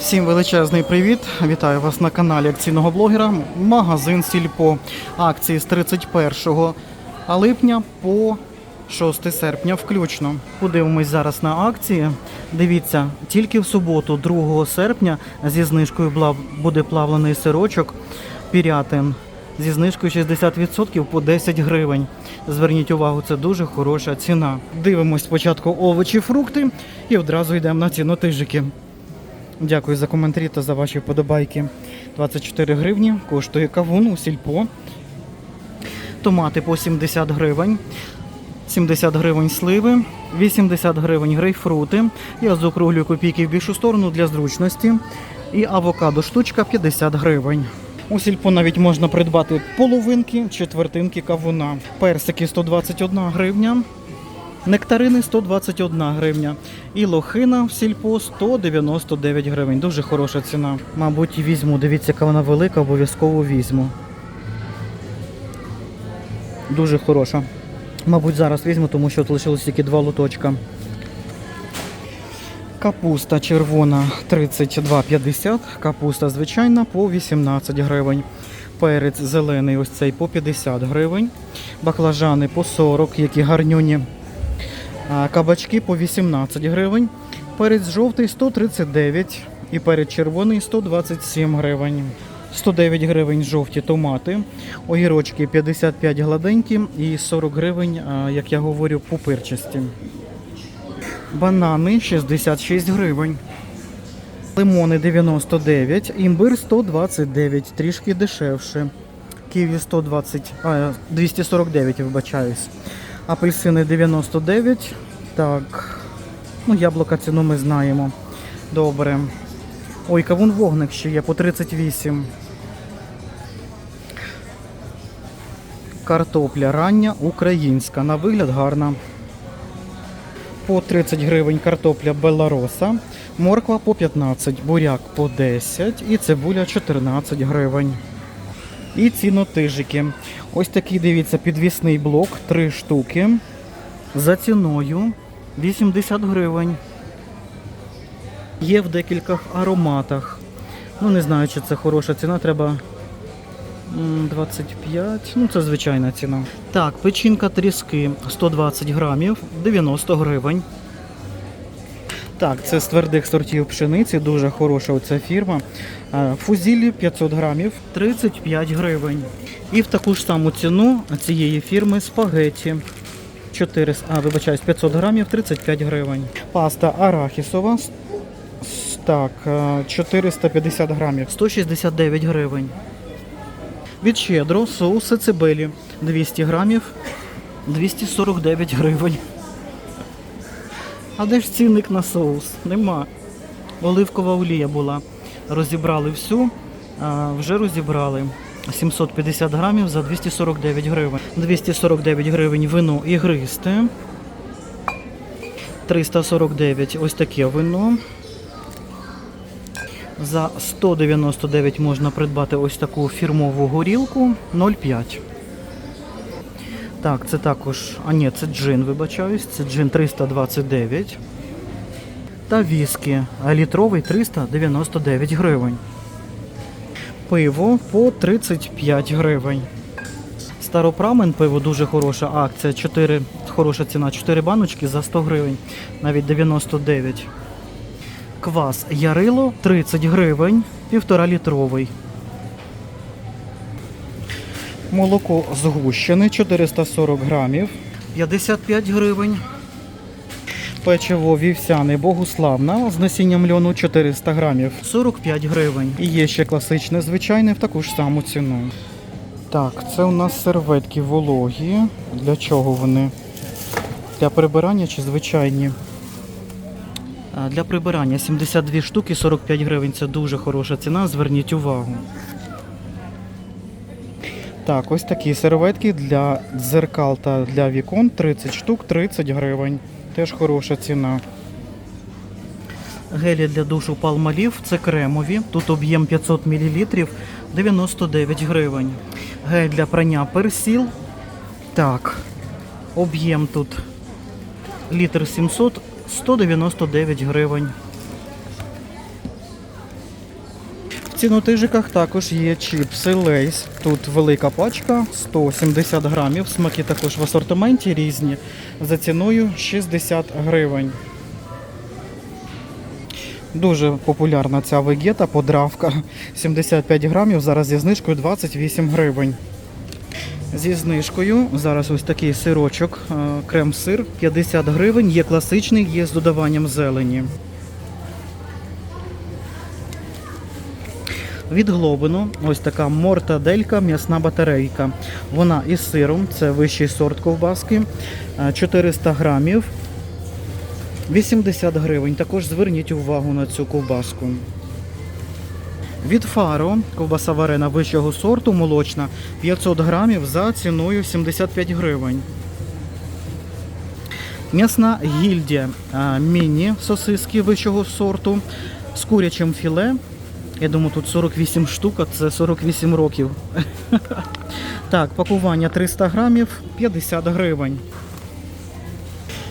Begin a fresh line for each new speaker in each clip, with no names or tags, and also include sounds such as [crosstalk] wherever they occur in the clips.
Всім величезний привіт! Вітаю вас на каналі акційного блогера. Магазин Сільпо. Акції з 31 липня по 6 серпня включно. Подивимось зараз на акції. Дивіться, тільки в суботу, 2 серпня, зі знижкою буде плавлений сирочок Пірятин. Зі знижкою 60% по 10 гривень. Зверніть увагу, це дуже хороша ціна. Дивимось спочатку овочі, фрукти і одразу йдемо на цінотижики. Дякую за коментарі та за ваші вподобайки. 24 гривні коштує кавун у сільпо. Томати по 70 гривень. 70 гривень сливи, 80 гривень грейпфрути. Я закруглюю копійки в більшу сторону для зручності. І авокадо штучка 50 гривень. У сільпо навіть можна придбати половинки, четвертинки кавуна. Персики 121 гривня. Нектарини 121 гривня. І лохина в сільпо 199 гривень. Дуже хороша ціна. Мабуть, візьму. Дивіться, яка вона велика, обов'язково візьму. Дуже хороша. Мабуть, зараз візьму, тому що от лишилось тільки два лоточка. Капуста червона 32,50, капуста звичайна по 18 гривень. Перець зелений ось цей по 50 гривень. Баклажани по 40, які гарнюні. Кабачки по 18 гривень. Перець жовтий 139 і перець червоний 127 гривень. 109 гривень жовті томати, огірочки 55 гладенькі і 40 гривень, як я говорю, пупирчасті. Банани 66 гривень. Лимони 99, імбир 129, трішки дешевше. Ківі 120, а, 249, вибачаюсь. Апельсини 99. Так. Ну, яблука ціну ми знаємо. Добре. Ой, кавун вогник ще є по 38. Картопля рання українська. На вигляд гарна. По 30 гривень картопля белароса, морква по 15, буряк по 10 і цибуля 14 гривень. І цінотижики. Ось такий, дивіться, підвісний блок, 3 штуки. За ціною 80 гривень. Є в декількох ароматах. Ну, не знаю, чи це хороша ціна, треба 25. Ну, це звичайна ціна. Так, печінка тріски 120 грамів, 90 гривень. Так, це з твердих сортів пшениці, дуже хороша оця фірма. Е, Фузілі 500 грамів, 35 гривень. І в таку ж саму ціну цієї фірми спагеті. 400, а, вибачаюсь, 500 грамів, 35 гривень. Паста арахісова. Так, е, 450 грамів, 169 гривень. Від щедро соуси цибелі 200 грамів, 249 гривень. А де ж цінник на соус? Нема. Оливкова олія була. Розібрали всю, а вже розібрали. 750 грамів за 249 гривень. 249 гривень вино ігристе. 349 ось таке вино. За 199 можна придбати ось таку фірмову горілку 0,5. Так, це також. А ні, це джин, вибачаюсь. Це джин 329. Та віскі літровий 399 гривень. Пиво по 35 гривень. Старопрамен пиво дуже хороша акція. 4, хороша ціна. 4 баночки за 100 гривень. Навіть 99. Квас Ярило 30 гривень, півтора літровий. Молоко згущене 440 грамів, 55 гривень. Печиво вівсяне Богуславна з насінням льону 400 грамів, 45 гривень. І є ще класичне, звичайне, в таку ж саму ціну. Так, це у нас серветки вологі. Для чого вони? Для прибирання чи звичайні? Для прибирання 72 штуки 45 гривень. Це дуже хороша ціна. Зверніть увагу. Так, ось такі серветки для дзеркал та для вікон 30 штук, 30 гривень. Теж хороша ціна. Гелі для душу Palmolive, це кремові. Тут об'єм 500 мл, 99 гривень. Гель для прання персіл. Так, об'єм тут літр 700, 199 гривень. Цінотижиках також є чіпси Лейс. Тут велика пачка 170 грамів. Смаки також в асортименті різні. За ціною 60 гривень. Дуже популярна ця вегета, подравка 75 грамів. Зараз зі знижкою 28 гривень. Зі знижкою зараз ось такий сирочок, е, крем-сир 50 гривень. Є класичний, є з додаванням зелені. Від Глобину ось така мортаделька, м'ясна батарейка. Вона із сиром, це вищий сорт ковбаски, е, 400 грамів, 80 гривень. Також зверніть увагу на цю ковбаску. Від Фаро ковбаса варена вищого сорту молочна 500 грамів за ціною 75 гривень. М'ясна гільдія міні сосиски вищого сорту з курячим філе. Я думаю, тут 48 штук, а це 48 років. [laughs] Так, пакування 300 грамів 50 гривень.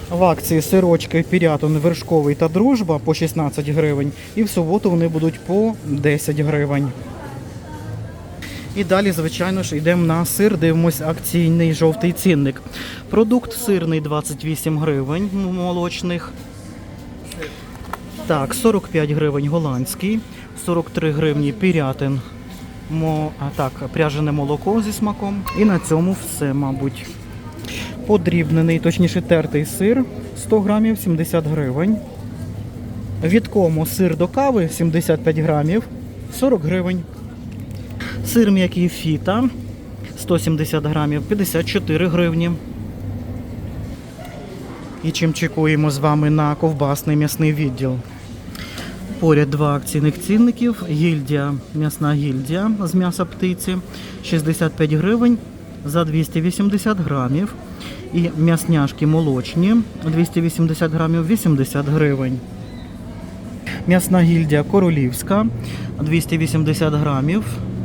В акції сирочки Пірятон вершковий та дружба по 16 гривень. І в суботу вони будуть по 10 гривень. І далі, звичайно ж, йдемо на сир, дивимось акційний жовтий цінник. Продукт сирний 28 гривень молочних. Так, 45 гривень голландський, 43 гривні пірятин. Мо, а так, пряжене молоко зі смаком. І на цьому все, мабуть. Подрібнений, точніше тертий сир 100 грамів 70 гривень. Від кому сир до кави 75 грамів 40 гривень. Сир м'який фіта 170 грамів 54 гривні. І чим чекуємо з вами на ковбасний м'ясний відділ. Поряд два акційних цінників. Гільдія, м'ясна гільдія з м'яса птиці 65 гривень за 280 грамів. І м'ясняшки молочні 280 грамів 80 гривень. М'ясна гільдія королівська 280 грамів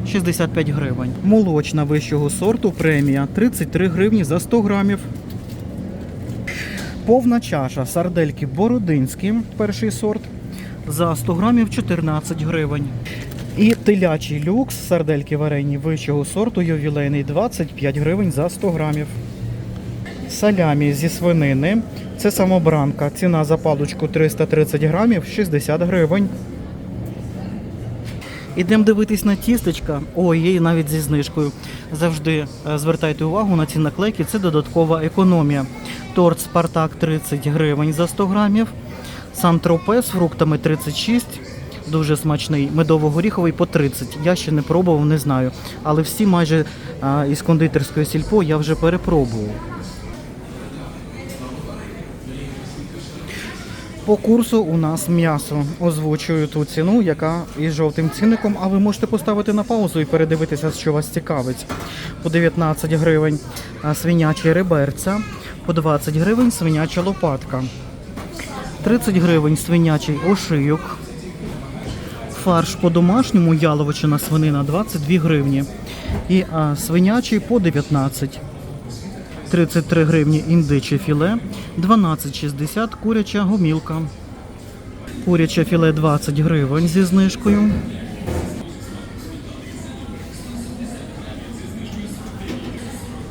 65 гривень. Молочна вищого сорту премія 33 гривні за 100 грамів. Повна чаша сардельки бородинські, перший сорт, за 100 грамів 14 гривень. І телячий люкс сардельки варені вищого сорту ювілейний 25 гривень за 100 грамів. Салямі зі свинини. Це самобранка. Ціна за паличку 330 грамів 60 гривень. Ідемо дивитись на тістечка. Ой, є навіть зі знижкою. Завжди е, звертайте увагу на ці наклейки, це додаткова економія. Торт Спартак 30 гривень за 100 грамів. Сан-Тропе з фруктами 36. Дуже смачний. Медово-горіховий по 30. Я ще не пробував, не знаю. Але всі майже а, із кондитерської сільпо я вже перепробував. По курсу у нас м'ясо. Озвучую ту ціну, яка із жовтим цінником, а ви можете поставити на паузу і передивитися, що вас цікавить. По 19 гривень а, свинячі реберця, по 20 гривень свиняча лопатка, 30 гривень свинячий ошийок, фарш по-домашньому, яловичина свинина 22 гривні. І а, свинячий по 19 33 гривні індиче філе, 12,60 куряча гомілка. Куряче філе 20 гривень зі знижкою.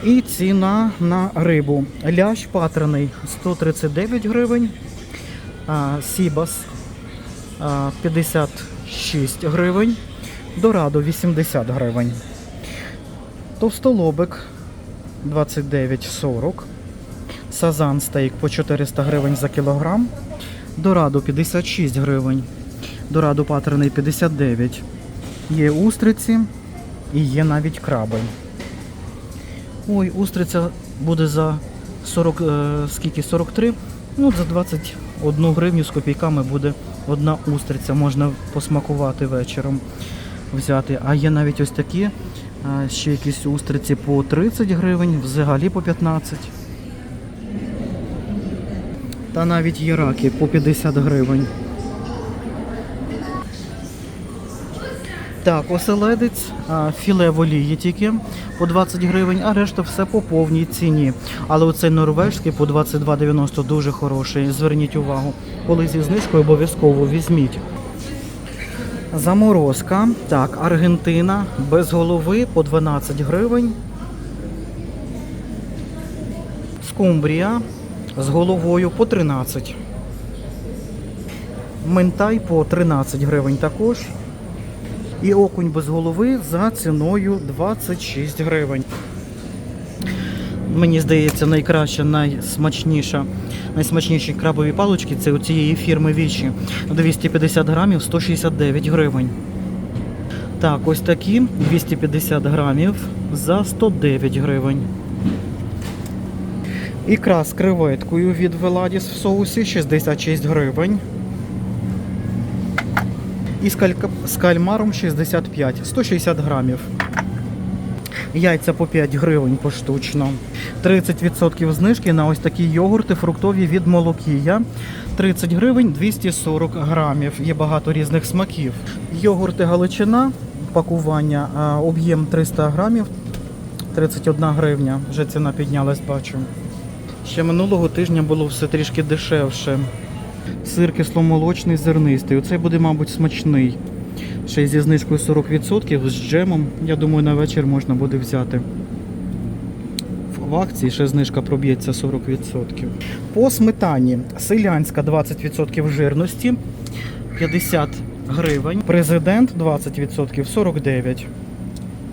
І ціна на рибу. Лящ патраний 139 гривень, сібас 56 гривень, дорадо 80 гривень. Товстолобик 29,40. Сазан стейк по 400 гривень за кілограм. Дорадо 56 гривень. Дорадо патрений 59. Є устриці і є навіть краби. Ой, устриця буде за 40, е, скільки? 43. Ну, за 21 гривню з копійками буде одна устриця. Можна посмакувати вечором взяти. А є навіть ось такі, ще якісь устриці по 30 гривень, взагалі по 15. Та навіть є раки по 50 гривень. Так, оселедець, філе в олії тільки по 20 гривень, а решта все по повній ціні. Але оцей норвежський по 22,90 дуже хороший. Зверніть увагу. Коли зі знижкою обов'язково візьміть. Заморозка. Так, Аргентина без голови по 12 гривень. Скумбрія з головою по 13. Ментай по 13 гривень також. І окунь без голови за ціною 26 гривень. Мені здається, найкраща, найсмачніша, найсмачніші крабові палички це у цієї фірми Вічі. 250 грамів 169 гривень. Так, ось такі 250 грамів за 109 гривень. Ікра з креветкою від Веладіс в соусі 66 гривень. І з, калька... з кальмаром 65, 160 грамів. Яйця по 5 гривень поштучно. 30% знижки на ось такі йогурти фруктові від Молокія. 30 гривень 240 грамів. Є багато різних смаків. Йогурти Галичина, пакування, об'єм 300 грамів, 31 гривня. Вже ціна піднялась, бачу. Ще минулого тижня було все трішки дешевше. Сир кисломолочний зернистий. Оцей буде, мабуть, смачний. Ще й зі знижкою 40% з джемом. Я думаю, на вечір можна буде взяти. В акції ще знижка проб'ється 40%. По сметані селянська 20% жирності 50 гривень. Президент 20% 49.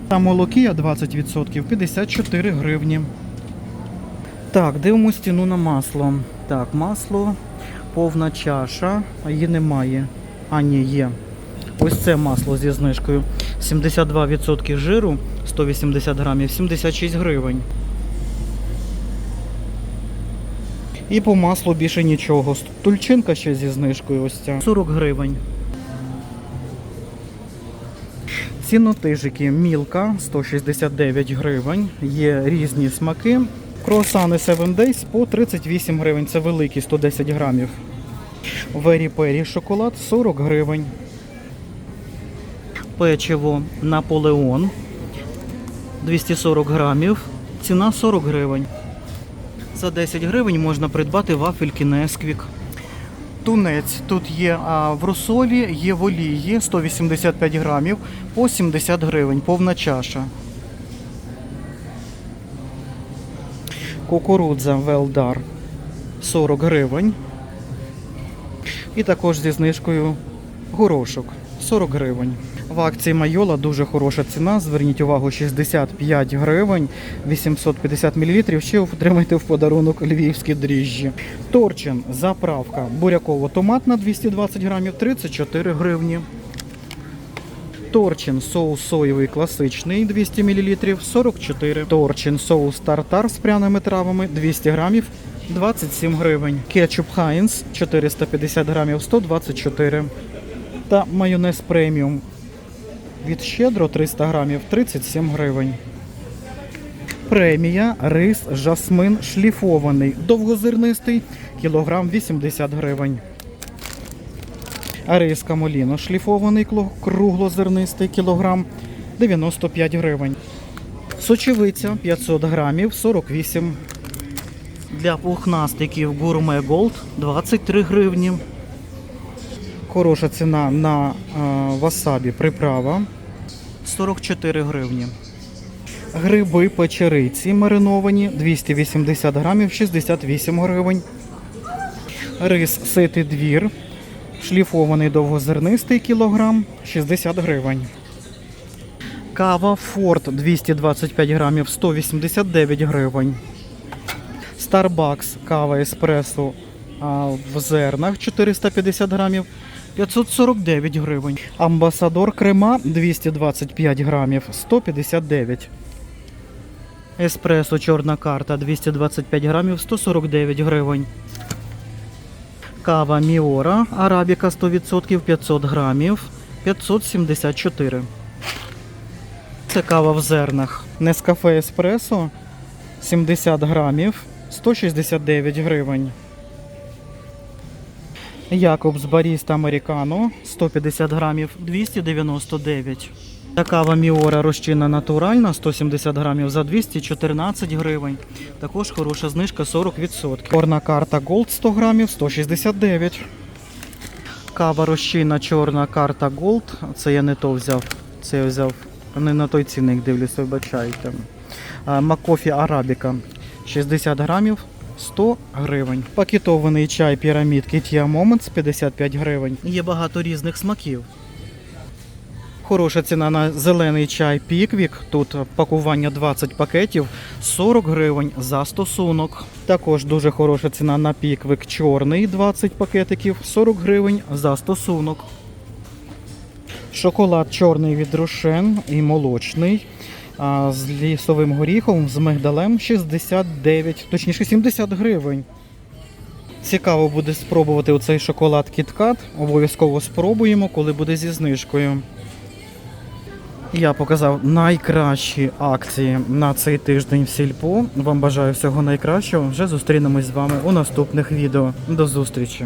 Та молокія 20% 54 гривні. Так, дивимось ціну на масло. Так, масло повна чаша, а її немає. А, ні, є. Ось це масло зі знижкою. 72% жиру, 180 грамів, 76 гривень. І по маслу більше нічого. Тульчинка ще зі знижкою ось ця. 40 гривень. Цінотижики Мілка 169 гривень. Є різні смаки. Круасани 7 Days по 38 гривень. Це великі 110 грамів. Вері Пері шоколад 40 гривень. Печиво Наполеон 240 грамів. Ціна 40 гривень. За 10 гривень можна придбати вафельки Несквік. Тунець тут є а, в розсолі, є в олії 185 грамів по 70 гривень, повна чаша. Кукурудза Велдар 40 гривень. І також зі знижкою горошок 40 гривень. В акції Майола дуже хороша ціна. Зверніть увагу, 65 гривень, 850 мл. Ще отримайте в подарунок львівські дріжджі. Торчин, заправка, буряково-томатна 220 грамів, 34 гривні. Торчин соус соєвий класичний 200 мл 44. Торчин соус тартар з пряними травами 200 грамів 27 гривень. Кетчуп Хайнс 450 грамів 124. Та майонез преміум від щедро 300 грамів 37 гривень. Премія рис жасмин шліфований, довгозернистий, кілограм 80 гривень. Рис камоліно шліфований, круглозернистий, кілограм 95 гривень. Сочевиця 500 грамів 48. Для пухнастиків гурме Голд 23 гривні. Хороша ціна на е, васабі приправа 44 гривні. Гриби печериці мариновані 280 грамів 68 гривень. Рис ситий двір. Шліфований довгозернистий кілограм 60 гривень. Кава Форт 225 грамів 189 гривень. Starbucks кава еспресо в зернах 450 грамів 549 гривень. Амбасадор крема 225 грамів 159. Еспресо чорна карта 225 грамів 149 гривень. Кава Міора Арабіка 100% 500 грамів 574. Це кава в зернах. Нескафе Еспресо 70 грамів 169 гривень. Якобс Баріста Американо 150 грамів 299. Та кава Міора розчинна натуральна 170 грамів за 214 гривень. Також хороша знижка 40%. Корна карта Gold 100 грамів 169. Кава розчинна чорна карта Gold. Це я не то взяв. Це я взяв не на той цінник дивлюсь, вибачайте. Макофі Арабіка 60 грамів 100 гривень. Пакетований чай пірамід Kitia Moments 55 гривень. Є багато різних смаків. Хороша ціна на зелений чай Піквік. Тут пакування 20 пакетів 40 гривень за стосунок. Також дуже хороша ціна на Піквік чорний 20 пакетиків 40 гривень за стосунок. Шоколад чорний від Рошен і молочний. З лісовим горіхом, з мигдалем 69, точніше 70 гривень. Цікаво буде спробувати оцей шоколад KitKat. Обов'язково спробуємо, коли буде зі знижкою. Я показав найкращі акції на цей тиждень в сільпо. Вам бажаю всього найкращого. Вже зустрінемось з вами у наступних відео. До зустрічі!